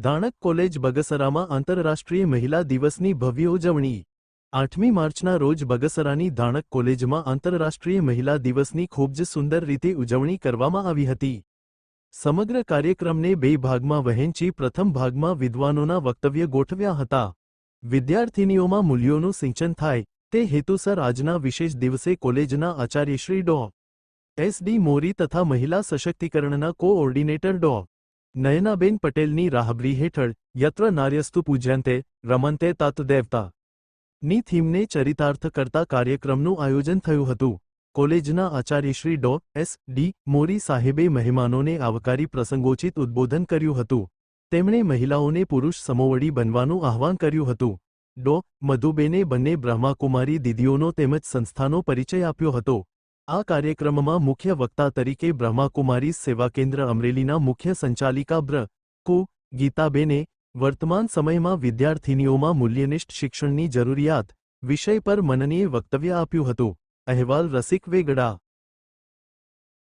દાણક college બગસરામાં આંતરરાષ્ટ્રીય મહિલા દિવસની ભવ્ય ઉજવણી. આઠમી માર્ચના રોજ બગસરાની દાણક કોલેજમાં આંતરરાષ્ટ્રીય મહિલા દિવસની ખૂબ જ સુંદર રીતે ઉજવણી કરવામાં આવી હતી. સમગ્ર કાર્યક્રમને બે ભાગમાં વહેંચી પ્રથમ ભાગમાં વિદ્વાનોના વક્તવ્ય ગોઠવ્યા હતા. વિદ્યાર્થિનીઓમાં મૂલ્યોનું સિંચન થાય, તે હેતુસર આજના વિશેષ દિવસે કોલેજના આચાર્યશ્રી ડો. એસ. ડી. મોરી તથા મહિલા સશક્તિકરણના કોઓર્ડિનેટર ડો. નયનાબેન પટેલની રાહબરી હેઠળ યત્ર નાર્યસ્તુ પૂજ્યંતે રમંતે તત્દેવતા ની થીમને ચરિતાર્થ કરતા કાર્યક્રમનું આયોજન થયું હતું. કોલેજના આચાર્યશ્રી ડો. એસ. ડી. મોરી સાહેબે મહેમાનોને આવકારી પ્રસંગોચિત ઉદ્બોધન કર્યું હતું. તેમણે મહિલાઓને પુરુષ સમોવડી બનવાનું આહ્વાન કર્યું હતું. ડો. મધુબેને બંને બ્રહ્માકુમારી દીદીઓનો તેમજ સંસ્થાનો પરિચય આપ્યો હતો. આ કાર્યક્રમમાં મુખ્ય વક્તા તરીકે બ્રહ્માકુમારી સેવા કેન્દ્ર અમરેલીના મુખ્ય સંચાલિકા બ્ર. કુ. ગીતાબેને વર્તમાન સમયમાં વિદ્યાર્થિનીઓમાં મૂલ્યનિષ્ઠ શિક્ષણની જરૂરિયાત વિષય પર મનનીય વક્તવ્ય આપ્યું હતું. અહેવાલ રસિક વેગડા.